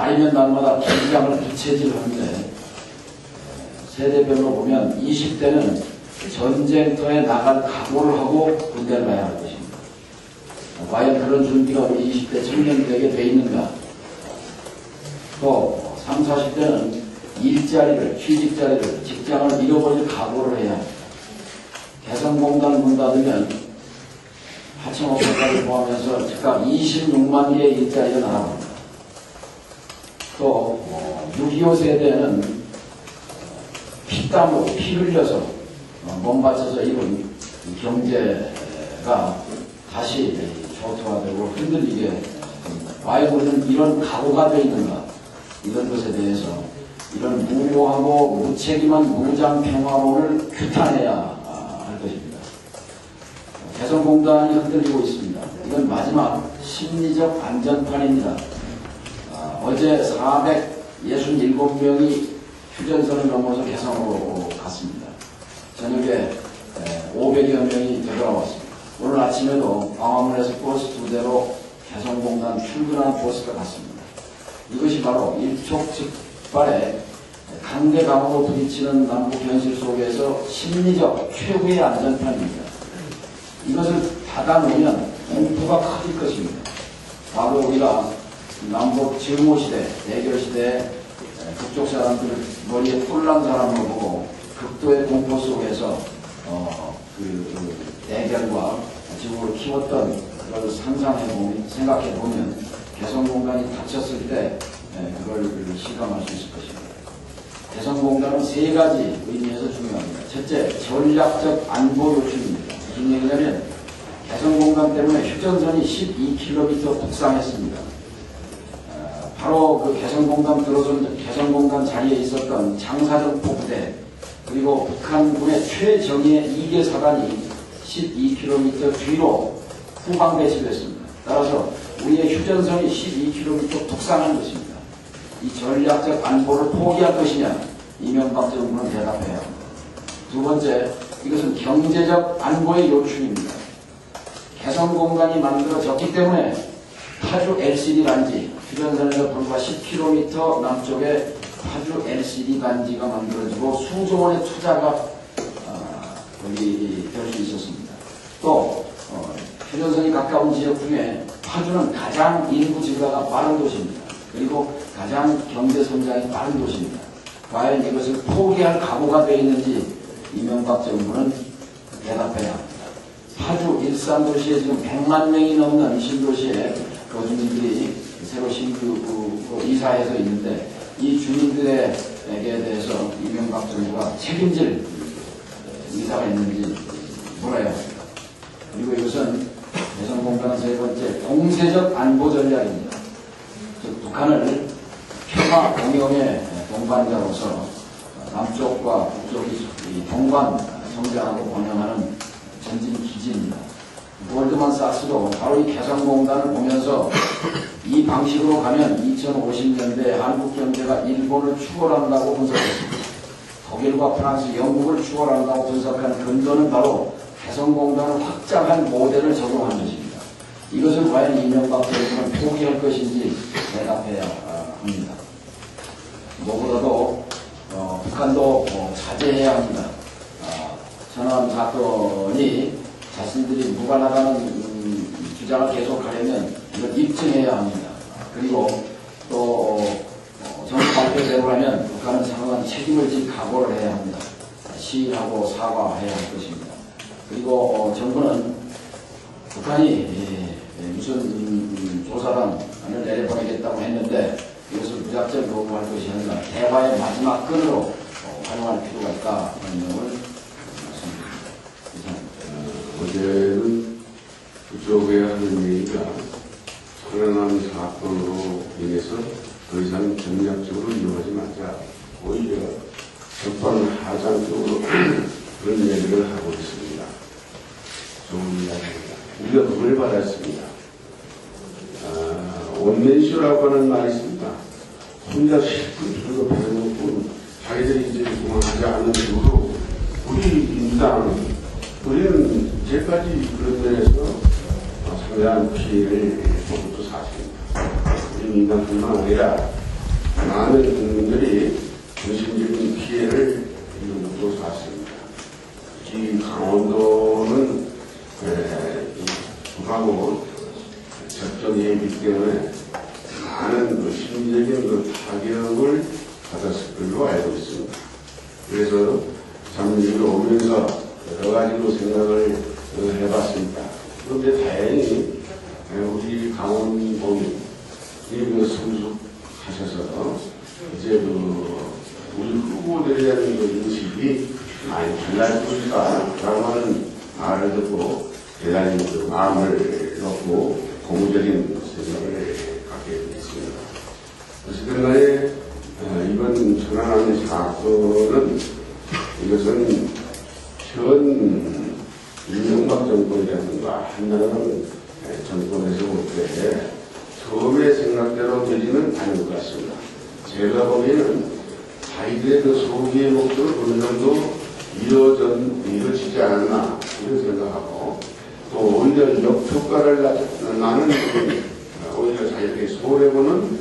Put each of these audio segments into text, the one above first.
나이면 날마다 긴장을 부채질하는데 세대별로 보면 20대는 전쟁터에 나갈 각오를 하고 군대를 가야 할 것입니다. 과연 그런 준비가 우리 20대 청년들에게 돼 있는가? 또 3, 40대는 일자리를, 취직자리를, 직장을 잃어버릴 각오를 해야 합니다. 개성공단 문 닫으면 하청업체까지 포함해서 즉각 26만 개의 일자리가 나갑니다. 또 6.25 세대는 피땀으로 피 흘려서 어, 몸 바쳐서 이룬 이 경제가 다시 초토화되고 흔들리게 우리는 이런 각오가 되어 있는가 이런 것에 대해서 이런 무모하고 무책임한 무장 평화론을 규탄해야 아, 할 것입니다. 개성공단이 흔들리고 있습니다. 이건 마지막 심리적 안전판입니다. 아, 어제 467명이 휴전선을 넘어서 개성으로 갔습니다. 저녁에 500여 명이 되돌아왔습니다. 오늘 아침에도 광화문에서 버스 두 대로 개성공단 출근한 버스가 갔습니다. 이것이 바로 일촉즉발의 강대 강으로 부딪히는 남북 현실 속에서 심리적 최후의 안전판입니다. 이것을 받아놓으면 공포가 커질 것입니다. 바로 우리가 남북 증오시대, 대결시대 북쪽 사람들을 머리에 뿔난 사람으로 보고 극도의 공포 속에서 어, 그, 그 대결과 지구를 키웠던 그걸 상상해 보면, 생각해 보면 개성공단이 닫혔을 때 에, 그걸 실감할 수 있을 것입니다. 개성공단은 세 가지 의미에서 중요합니다. 첫째, 전략적 안보 요충입니다. 무슨 얘기냐면 개성공단 때문에 휴전선이 12km 북상했습니다. 어, 바로 그 개성공단 들어선 개성공단 자리에 있었던 장사정 포부대 그리고 북한군의 최정예 2개 사단이 12km 뒤로 후방 배치됐습니다. 따라서 우리의 휴전선이 12km 북상한 것입니다. 이 전략적 안보를 포기할 것이냐 이명박 정부는 합니다. 두 번째, 이것은 경제적 안보의 요충입니다. 개성공단이 만들어졌기 때문에 파주 LCD 단지, 휴전선에서 불과 10km 남쪽에 파주 LCD 단지가 만들어지고 수조 원의 투자가 아, 거기 될수 있었습니다. 또 어, 휴전선이 가까운 지역 중에 파주는 가장 인구 증가가 빠른 도시입니다. 그리고 가장 경제 성장이 빠른 도시입니다. 과연 이것을 포기할 각오가 되어 있는지 이명박 정부는 대답해야 합니다. 파주 일산 도시에 지금 100만 명이 넘는 신도시에 거주민들이 새로 신규 그 이사해서 있는데 이 주민들에게 대해서 이명박 정부가 책임질 이사가 있는지 물어야 합니다. 그리고 이것은 대선공단은 세 번째 공세적 안보 전략입니다. 즉 북한을 평화 공영의 동반자로서 남쪽과 북쪽이 동반 성장하고 번영하는 전진 기지입니다. 골드만삭스도 바로 이 개성공단을 보면서 이 방식으로 가면 2050년대 한국 경제가 일본을 추월한다고 분석했습니다. 독일과 프랑스, 영국을 추월한다고 분석한 근거는 바로 개성공단을 확장한 모델을 적용한 것입니다. 이것을 과연 이명박 정부는 포기할 것인지 대답해야 합니다. 무엇보다도 어, 북한도 어, 자제해야 합니다. 어, 천안 사건이 자신들이 무관하다는 음, 주장을 계속하려면 이걸 입증해야 합니다. 그리고 또 어, 정부 발표대로 하면 북한은 상당한 책임을 질 각오를 해야 합니다. 시인하고 사과해야 할 것입니다. 그리고 어, 정부는 북한이 예, 예, 무슨 음, 음, 조사단을 내려보내겠다고 했는데 이것을 무작정 요구할 것이 아니라 대화의 마지막 끈으로 어, 활용할 필요가 있다는 점을. 어제는 그쪽에 하는 얘기가 천안함 사건으로 인해서 더 이상 전략적으로 이용하지 말자. 오히려 적방 하장적으로 그런 얘기를 하고 있습니다. 좋은 이야기입니다. 우리가 그걸 받았습니다. 아, 원맨쇼라고 하는 말이 있습니다. 혼자 실컷 들고 배워놓고 자기들이 이제 공항하지 않는 식으로 우리 민주당 우리는 이제까지 그런 면에서 상당한 피해를 본 것도 사실입니다. 우리 민주당뿐만 아니라 많은 국민들이 정신적인 피해를 입고 왔습니다. 이 강원도는 에, 이 북하고 접점이기 때문에 많은 그 심리적인 그 타격을 받았을 걸로 알고 있습니다. 그래서 참 여기 오면서 여러 가지로 생각을 어, 해봤습니다. 그런데 다행히 에, 우리 강원도민이 그 성숙하셔서 이제 그 우리 후보들에 대한 그 인식이 많이 달라질 것이다 라고 하는 말을 듣고 대단히 그 마음을 놓고 고무적인 생각을 갖게 됐습니다. 어쨌든 간에 어, 이번 천안함 사건은 이것은 현 이명박 정권이라든가 한나라는 정권에서 볼때 처음에 생각대로 되지는 않을 것 같습니다. 제가 보기에는 자기들의 그 소기의 목적을 어느 정도 이루어전, 이루어지지 않았나 이런 생각하고 또 오히려 역효과를 나- 나는 그, 오히려 자기들이 손해보는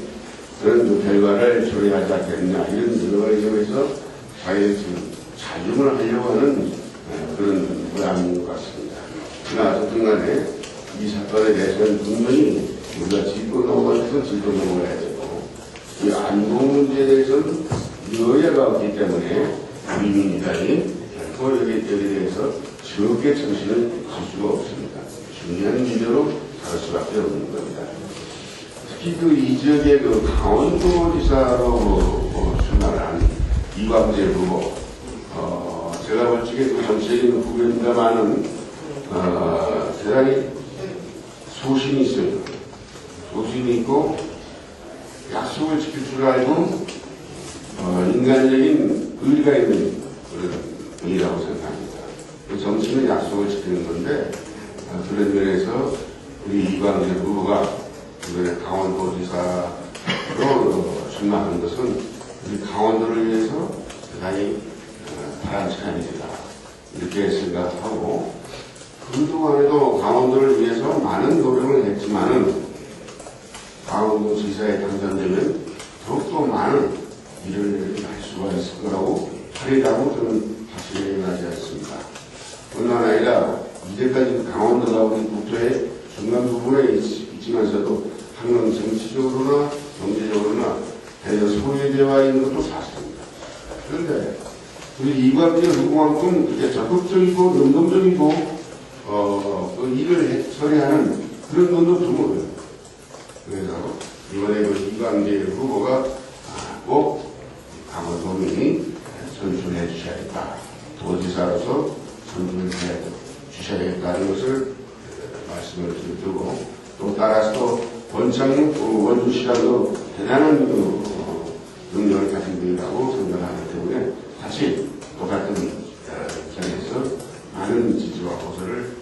그런 그 결과를 초래하지 않겠느냐 이런 점에서 자기들이 지금 자중을 하려고 하는 어, 그런 모양인 것 같습니다. 그러나 어쨌든 간에 이 사건에 대해서는 분명히 우리가 짚고 것은 짚고 넘어가야 되고 이 안보 문제에 대해서는 여야가 없기 때문에 우리 민주당이 결코 여기, 여기에 대해서 적게 정신을 쓸 수가 없습니다. 중요한 문제로 다룰 수밖에 없는 겁니다. 특히 그 이 지역의 그 강원도지사로 어, 출마를 한 이광재 후보, 어, 제가 볼 적에 그 전체적인 후보입니다만은, 어, 대단히 소신이 있어요. 소신이 있고, 약속을 지킬 줄 알고, 어, 인간적인 의리가 있는 그런 분이라고 생각합니다. 그 정치는 약속을 지키는 건데, 어, 그런 면에서 우리 이광재 후보가 이번에 강원도지사로 어, 출마하는 것은 우리 강원도를 위해서 대단히 어, 바람직한 일이다. 이렇게 생각하고, 그동안에도 강원도를 위해서 많은 노력을 했지만은, 강원도 지사에 당선되면 더욱더 많은 일을 할 수가 있을 거라고 하리라고 저는 확신하지 않습니다. 뿐만 아니라 이제까지 강원도가 우리 국토의 중간 부분에 있, 있지만서도 항상 정치적으로나 경제적으로나 대여 소외되어 있는 것도 이광재 후보만큼 이제 적극적이고 능동적이고 어, 그 일을 해- 처리하는 그런 분도 드물어요. 그래서 이번에 그 이광재 후보가 아, 꼭 강원도민이 선출해 주셔야겠다. 도지사로서 선출해 주셔야겠다는 것을 어, 말씀을 드리고 또 따라서 또 원창 그 원주시장도 대단한 그 어, 능력을 가진 분이라고 생각하기 때문에 다시 똑같은 어, 입장에서 많은 지지와 호소를